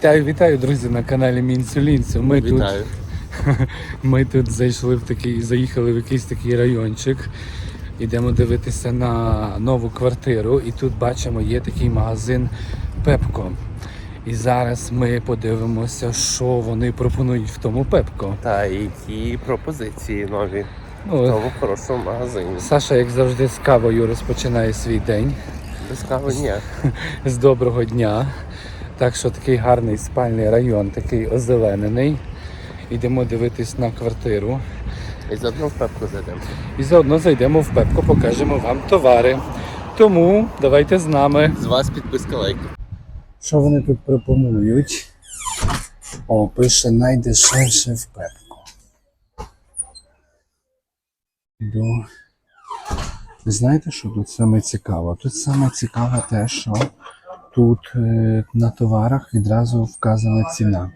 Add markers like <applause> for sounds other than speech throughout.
Вітаю, вітаю, друзі, на каналі Мінсулінцю. Ми Вітаю. тут, <laughs> ми тут зайшли в такий, заїхали в якийсь такий райончик. Йдемо дивитися на нову квартиру. І тут бачимо, є такий магазин Пепко. І зараз ми подивимося, що вони пропонують в тому Пепко. Та які пропозиції нові в Ну, тому хорошому магазині. Саша, як завжди, з кавою розпочинає свій день. Без кави ні. з доброго дня. Так що такий гарний спальний район, такий озеленений. Йдемо дивитись на квартиру. І заодно в пепку зайдемо. І заодно зайдемо в Пепко, покажемо вам товари. Тому давайте з нами. З вас підписка лайк. Що вони тут пропонують? О, пише найдешевше в Пепко. Іду. Ви знаєте, що тут саме цікаво? Тут саме цікаве те, що тут е, на товарах відразу вказана ціна.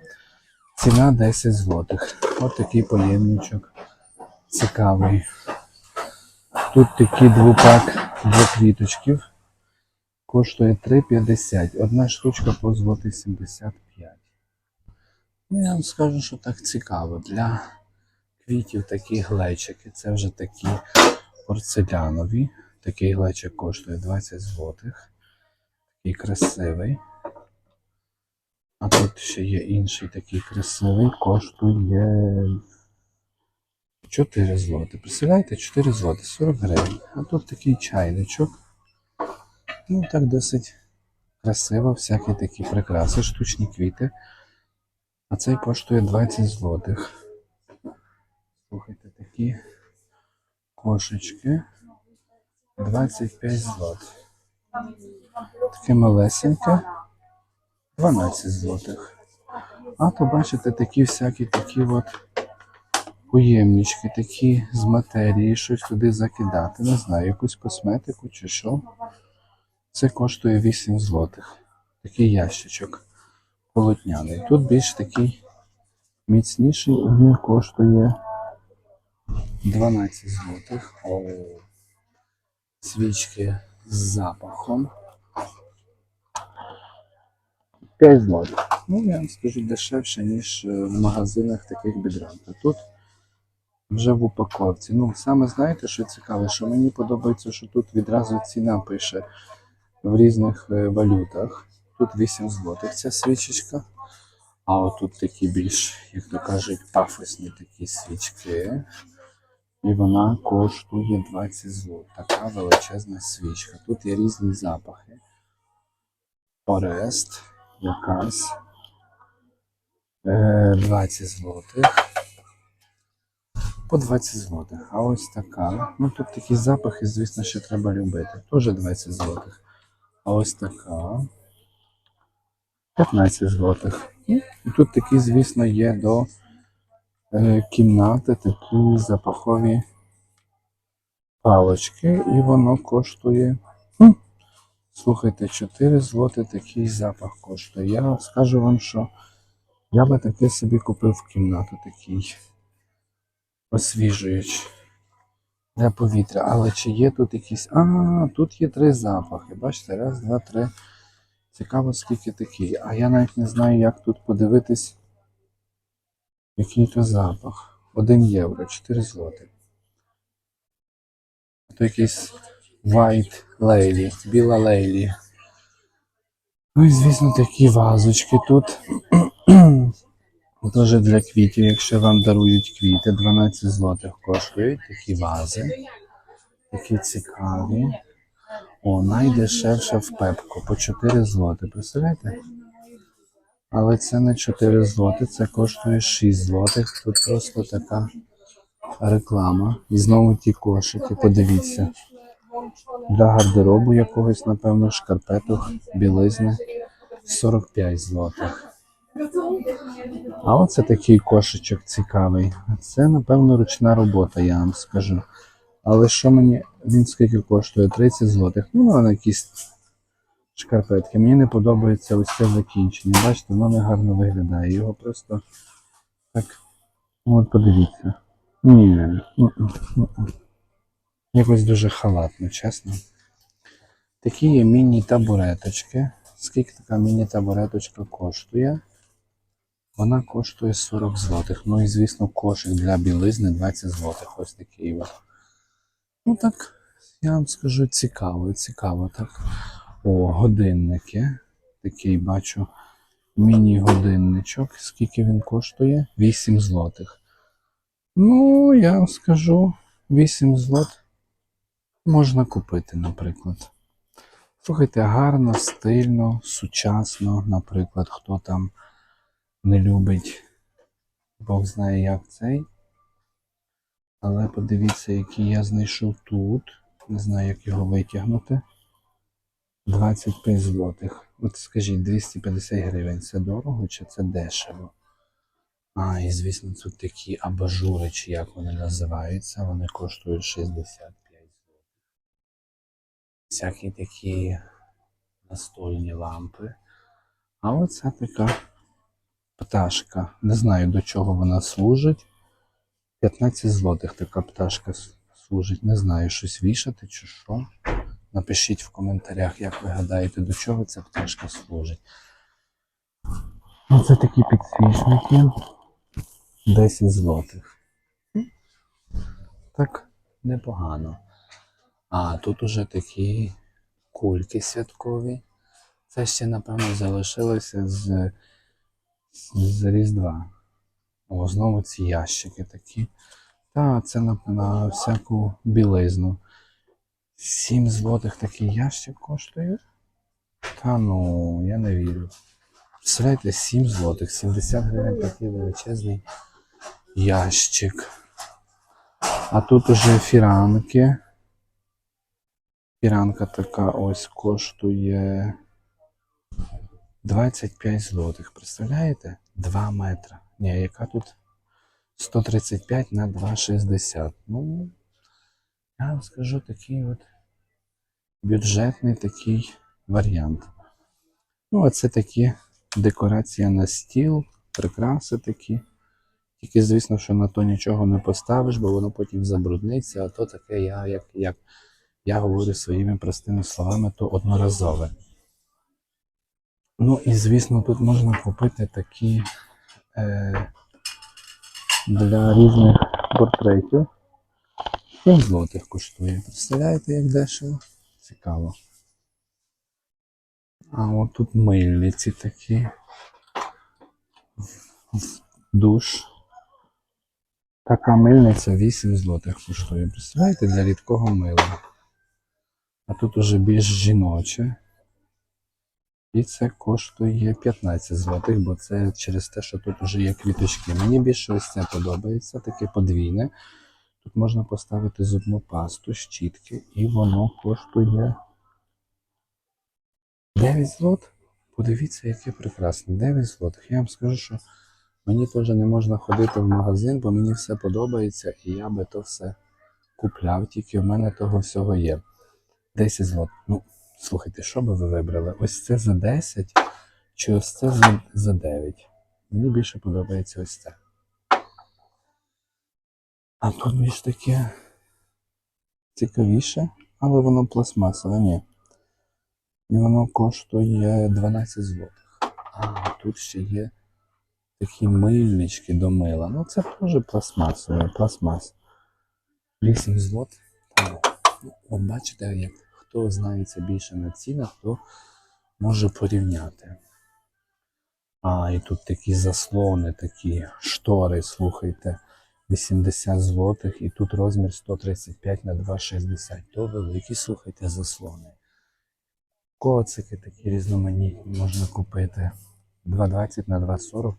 Ціна 10 злотих. От такий поємничок. Цікавий. Тут такий двупак для квіточків. Коштує 3,50. Одна штучка по злоти 75. Ну, я вам скажу, що так цікаво. Для квітів такі глечики. Це вже такі порцелянові. Такий глечик коштує 20 злотих. Такий красивий. А тут ще є інший такий красивий, коштує 4 злоти. Представляєте, 4 злоти, 40 гривень. А тут такий чайничок. Ну, так досить красиво, всякі такі прикраси, штучні квіти. А цей коштує 20 злотих. Слухайте, такі кошечки. 25 злот. Таке малесеньке. 12 злотих. А то бачите, такі всякі такі от поємнички, такі з матерії, щось туди закидати. Не знаю, якусь косметику чи що. Це коштує 8 злотих. Такий ящичок полотняний. Тут більш такий міцніший, він коштує 12 злотих. Свічки з запахом. 5 злотих. Ну, я вам скажу дешевше, ніж е, в магазинах таких бідранта. Тут вже в упаковці. Ну, саме знаєте, що цікаве, що мені подобається, що тут відразу ціна пише в різних е, валютах. Тут 8 злотих ця свічечка. А отут такі більш, як то кажуть, пафосні такі свічки. І вона коштує 20 злот. Така величезна свічка. Тут є різні запахи. Орест якась. Е, 20 злотих. По 20 злотих. А ось така. Ну тут такі запахи, звісно, ще треба любити. Теж 20 злотих. А ось така. 15 злотих. І тут такі, звісно, є до е, кімнати такі запахові палочки, і воно коштує. Слухайте, 4 злоти такий запах коштує. Я скажу вам, що я би таке собі купив в кімнату такий освіжуючий для повітря. Але чи є тут якісь. А, тут є три запахи. Бачите, раз, два, три. Цікаво, скільки такий. А я навіть не знаю, як тут подивитись, який то запах. 1 євро, 4 злоти. То якийсь White Lady, біла лейлі. Ну і звісно, такі вазочки тут. Теж для квітів, якщо вам дарують квіти, 12 злотих коштують такі вази. Такі цікаві. О, найдешевше в пепку по 4 злоти. Представляєте? Але це не 4 злоти, це коштує 6 злотих. Тут просто така реклама. І знову ті кошики, подивіться. Для гардеробу якогось, напевно, шкарпеток, білизни 45 злотих. А оце такий кошечок цікавий. Це, напевно, ручна робота, я вам скажу. Але що мені він скільки коштує? 30 злотих. Ну, воно якісь шкарпетки. Мені не подобається ось це закінчення. Бачите, воно не гарно виглядає. Його просто так. От подивіться. Ні. Якось дуже халатно, чесно. Такі є міні-табуреточки. Скільки така міні-табуреточка коштує? Вона коштує 40 злотих. Ну і звісно, кошик для білизни 20 злотих. Ось такий. Ну так, я вам скажу цікаво, цікаво, так. О, годинники. Такий бачу міні-годинничок. Скільки він коштує? 8 злотих. Ну, я вам скажу, 8 злот можна купити, наприклад. Слухайте, гарно, стильно, сучасно, наприклад, хто там не любить, Бог знає, як цей. Але подивіться, який я знайшов тут. Не знаю, як його витягнути. 25 злотих. От скажіть, 250 гривень це дорого чи це дешево? А, і звісно, тут такі абажури, чи як вони називаються, вони коштують 65 злотих. Всякі такі настольні лампи. А оця така пташка. Не знаю, до чого вона служить. 15 злотих така пташка служить. Не знаю, щось вішати чи що. Напишіть в коментарях, як ви гадаєте, до чого ця пташка служить. Оце такі підсвічники. 10 злотих. Так, непогано. А тут уже такі кульки святкові. Це ще, напевно, залишилося з, з Різдва. О, знову ці ящики такі. Та, це на, на всяку білизну. 7 злотих такий ящик коштує. Та ну, я не вірю. Представляєте, 7 злотих, 70 гривень такий величезний ящик. А тут уже фіранки. Фіранка така ось коштує 25 злотих. Представляєте? 2 метра. Ні, яка тут 135 на 2,60. Ну, я вам скажу такий от бюджетний такий варіант. Ну, а це такі декорація на стіл, прикраси такі. Тільки, звісно, що на то нічого не поставиш, бо воно потім забрудниться, а то таке, я, як, як я говорю своїми простими словами, то одноразове. Ну і звісно, тут можна купити такі е, для різних портретів. 7 злотих коштує. Представляєте, як дешево? Цікаво. А от тут мильниці такі. Душ. Така мильниця 8 злотих коштує. Представляєте, для рідкого мила. А тут уже більш жіноче. І це коштує 15 злотих, бо це через те, що тут уже є квіточки. Мені більше ось це подобається, таке подвійне. Тут можна поставити зубну пасту, щітки, і воно коштує 9 злот. Подивіться, яке прекрасне. 9 злотих. Я вам скажу, що мені теж не можна ходити в магазин, бо мені все подобається, і я би то все купляв, тільки в мене того всього є. 10 злот. Ну, слухайте, що би ви вибрали? Ось це за 10 чи ось це за, за 9? Мені більше подобається ось це. А тут більш таке цікавіше, але воно пластмасове, ні. І воно коштує 12 злотих. А тут ще є такі мильнички до мила. Ну це теж пластмасове, пластмас. 8 злот. От бачите, як хто знається більше на цінах, то може порівняти. А, і тут такі заслони, такі штори, слухайте. 80 злотих, і тут розмір 135 на 2,60. То великі, слухайте, заслони. Коцики такі різноманітні можна купити. 2,20 на 2,40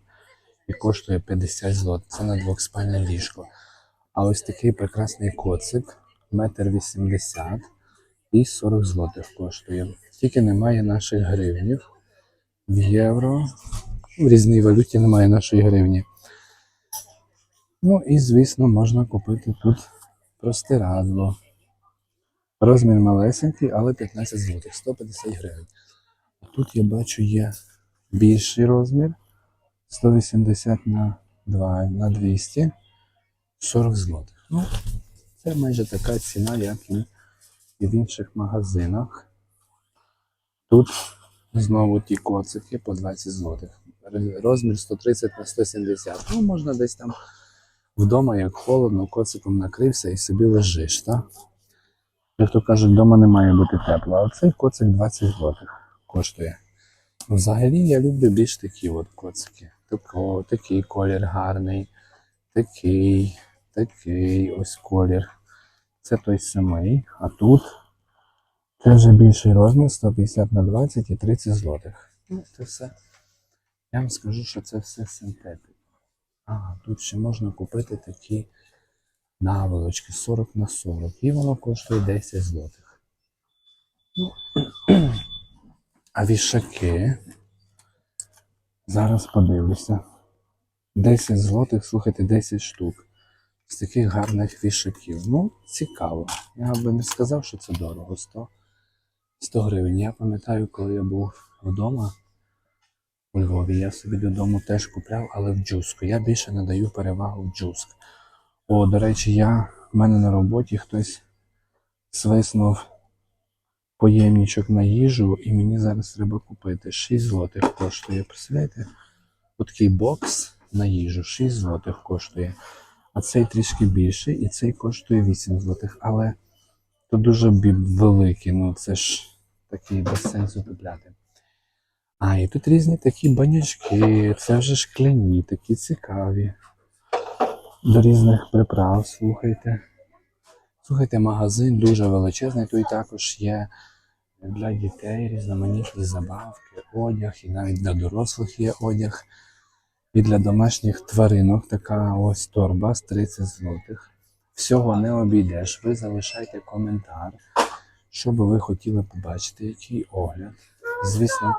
і коштує 50 злот. Це на двохспальне ліжко. А ось такий прекрасний коцик, метр 80 і 40 злотих коштує. Тільки немає наших гривнів. В євро. В різній валюті немає нашої гривні. Ну і, звісно, можна купити тут простирадло. Розмір малесенький, але 15 злотих, 150 гривень. Тут я бачу є більший розмір 180 на 2 на 200 40 злотих. Ну, це майже така ціна, як і в інших магазинах. Тут знову ті коцики по 20 злотих. розмір 130 на 170. Ну, можна десь там вдома, як холодно, коциком накрився і собі лежиш, так? Як то кажуть, вдома не має бути тепло, а цей коцик 20 злотих коштує. Взагалі я люблю більш такі от коцики. Тако, такий колір гарний, такий, такий ось колір. Це той самий, а тут це вже більший розмір 150 на 20 і 30 злотих. Ну, це все. Я вам скажу, що це все синтетика. А, тут ще можна купити такі наволочки 40 на 40. І воно коштує 10 злотих. Ну, <clears throat> а вішаки. Зараз подивлюся. 10 злотих, слухайте, 10 штук. З таких гарних вішаків. Ну, цікаво. Я би не сказав, що це дорого. 100, 100 гривень. Я пам'ятаю, коли я був вдома у Львові, я собі додому теж купляв, але в джуску. Я більше надаю перевагу в джуск. О, до речі, я в мене на роботі хтось свиснув поємничок на їжу, і мені зараз треба купити 6 злотих коштує. Представляєте? Отакий бокс на їжу 6 злотих коштує. А цей трішки більший, і цей коштує 8 злотих. Але то дуже великий, ну це ж такий без сенсу купляти. А, і тут різні такі банячки, це вже шкляні, такі цікаві. До різних приправ, слухайте. Слухайте, магазин дуже величезний, тут також є для дітей різноманітні забавки, одяг, і навіть для дорослих є одяг. І для домашніх тваринок така ось торба з 30 злотих. Всього не обійдеш. Ви залишайте коментар, що би ви хотіли побачити, який огляд. Звісно,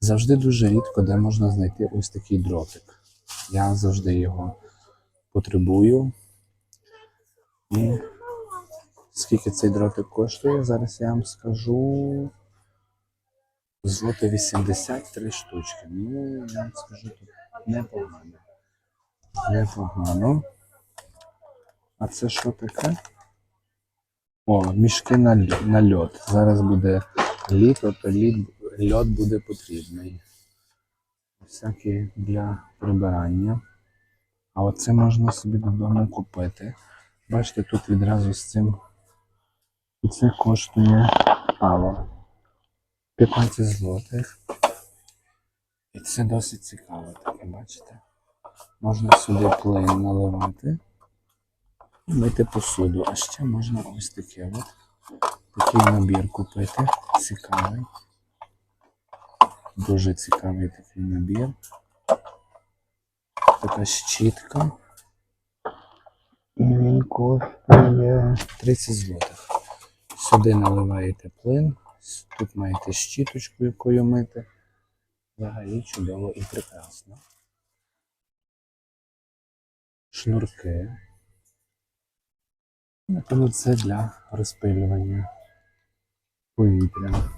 завжди дуже рідко, де можна знайти ось такий дротик. Я завжди його потребую. І скільки цей дротик коштує, зараз я вам скажу. Злоти 83 штучки. Ну, я вам скажу тут непогано. Непогано. А це що таке? О, мішки на, на льод. Зараз буде літо, то лід, льод буде потрібний. Всякі для прибирання. А оце можна собі додому купити. Бачите, тут відразу з цим. І це коштує пало. 15 злотих. І це досить цікаво таке, бачите? Можна сюди плин наливати і мити посуду. А ще можна ось таке от. Такий набір купити. Цікавий. Дуже цікавий такий набір. Така щітка. І він коштує 30 злотих. Сюди наливаєте плин, тут маєте щіточку, якою мити. Взагалі чудово і прекрасно. Шнурки. Напевно, це для розпилювання повітря.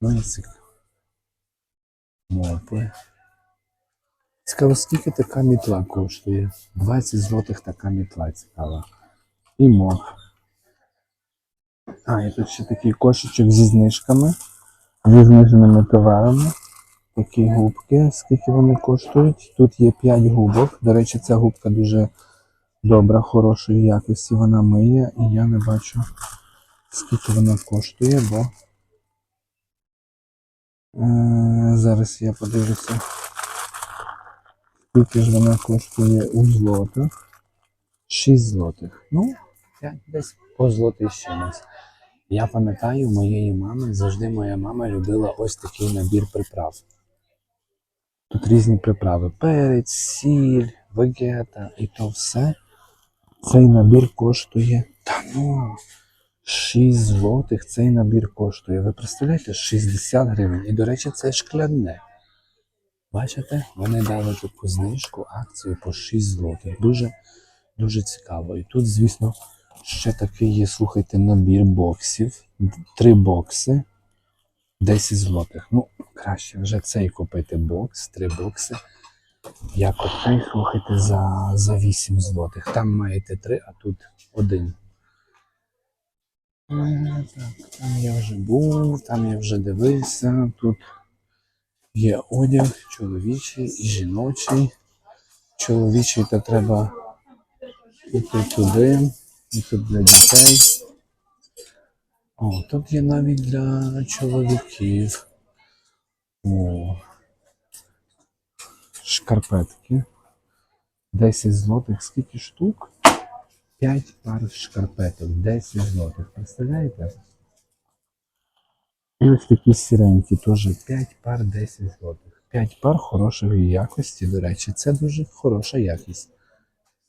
Ну і цик. Мопи. Цікаво, скільки така мітла коштує? 20 злотих така мітла цікава. І моп. А, і тут ще такий кошечок зі знижками, зі зниженими товарами. Такі губки, скільки вони коштують. Тут є 5 губок. До речі, ця губка дуже добра, хорошої якості. Вона миє, і я не бачу, скільки вона коштує, бо е, зараз я подивлюся, скільки ж вона коштує у злотих. 6 злотих. Ну, десь по злотий з чимось. Я пам'ятаю, моєї мами завжди моя мама любила ось такий набір приправ. Тут різні приправи: перець, сіль, вегета і то все. Цей набір коштує. Та ну, 6 злотих цей набір коштує. Ви представляєте, 60 гривень. І, до речі, це шкляне. Бачите, вони дали таку знижку, акцію по 6 злотих. Дуже, дуже цікаво. І тут, звісно, ще такий є, слухайте, набір боксів. Три бокси. 10 злотих. Ну, краще вже цей купити бокс, три бокси. Як оцей, слухайте, за, за 8 злотих. Там маєте три, а тут один. Там я вже був, там я вже дивився. Тут Є одяг чоловічий і жіночий. Чоловічий то треба йти туди, і тут для дітей. О, тут є навіть для чоловіків. О, шкарпетки. 10 злотих. Скільки штук? 5 пар шкарпеток. 10 злотих. Представляєте? І ось такі сіренькі теж 5 пар 10 злотих. 5 пар хорошої якості, до речі, це дуже хороша якість.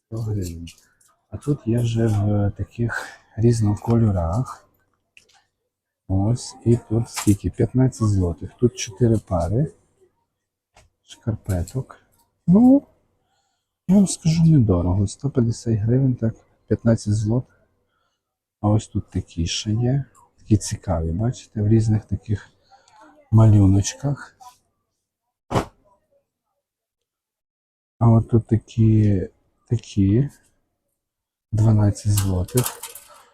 100 гривень. А тут є вже в таких різнокольорах. Ось, і тут скільки? 15 злотих. Тут 4 пари шкарпеток. Ну, я вам скажу недорого. 150 гривень, так, 15 злотих. А ось тут такі ще є. Такі цікаві, бачите, в різних таких малюночках. А от тут такі, такі 12 злотих.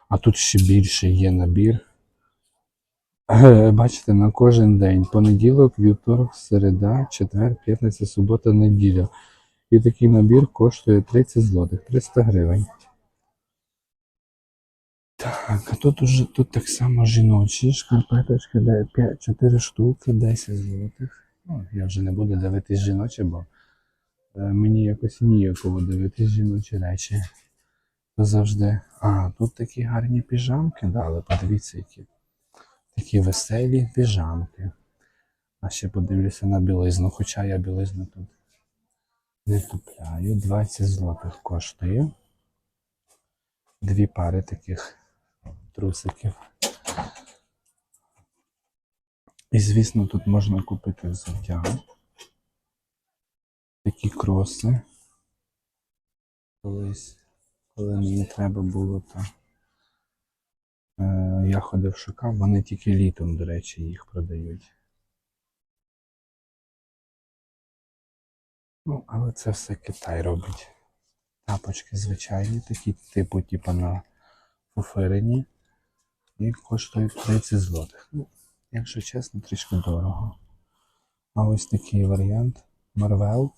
А тут ще більше є набір. Е, Бачите, на кожен день. Понеділок, вівторок, середа, четвер, п'ятниця, субота, неділя. І такий набір коштує 30 злотих, 300 гривень. Так, а тут уже тут так само жіночі шкарпеточки, де 5, 4 штуки, 10 злотих. Ну, я вже не буду дивитись жіночі, бо е, мені якось ніяково дивитись жіночі речі. Завжди. А, тут такі гарні піжамки дали, подивіться, які. Такі веселі піжамки. А ще подивлюся на білизну, хоча я білизну тут не купляю. 20 злотих коштує. Дві пари таких трусиків. І, звісно, тут можна купити взуття. Такі кроси. Колись, коли мені треба було, то е, я ходив шукав, вони тільки літом, до речі, їх продають. Ну, але це все Китай робить. Тапочки звичайні, такі типу, типу на фуферині. І коштують 30 злотих. Ну, якщо чесно, трішки дорого. А ось такий варіант. Марвел.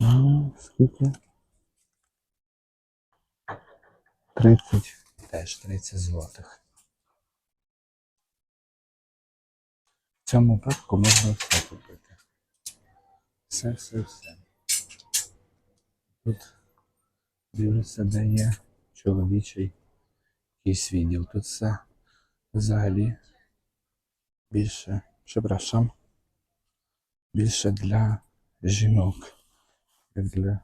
Ну, скільки? 30. Теж 30 злотих. В цьому пепку можна все купити. Все, все, все. Тут дивлюся, де є чоловічий якийсь відділ. Тут все взагалі більше, прzepraszam, більше для жінок, як для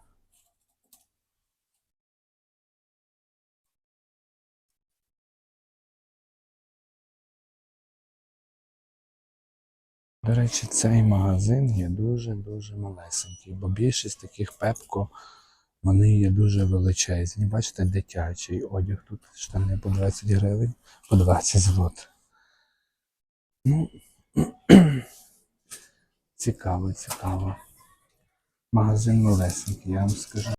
До речі, цей магазин є дуже-дуже малесенький, бо більшість таких пепко вони є дуже величезні. Бачите, дитячий одяг тут штани по 20 гривень, по 20 злот. Ну, <clears throat> цікаво, цікаво. Магазин малесенький, я вам скажу.